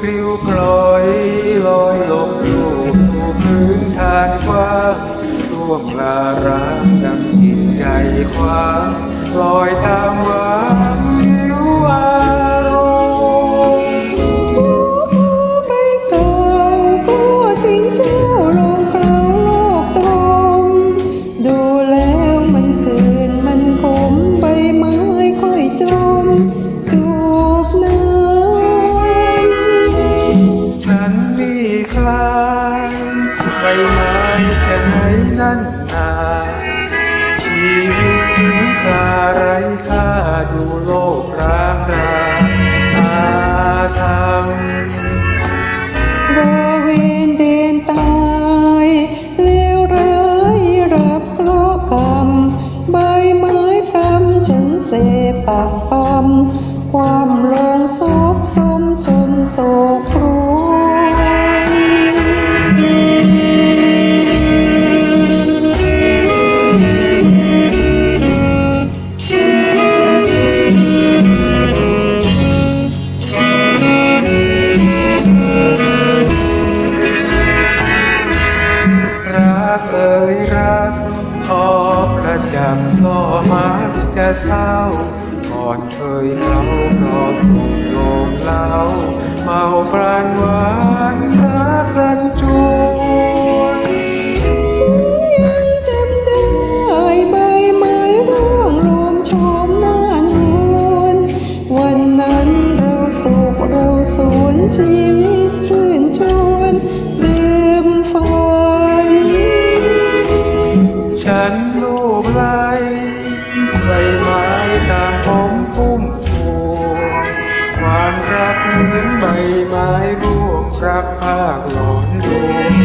คลิ้วพลอยลอยลงสู่พื้นฐานกว้างล่วงลาร้างดังจิตใจคว้างลอยตา ชีวิตถึงคลาไรค่าดูโลกร้างราอาธรรมรอเวนเดนตายเลวร้ายรับเคราะห์กรรมใบไม้พรำฉันเสปากปั๊มความลงศพ จะเศร้าก่อนเคยเราเพราสุขโยมเล่าเมาปราณหวานรักรันจวนฉันยังจำได้ใบไม้ร่วงรวมชมหน้านวลวันนั้นเราสุขเราสวนชีวิตเธอ รักภาคหลอนดู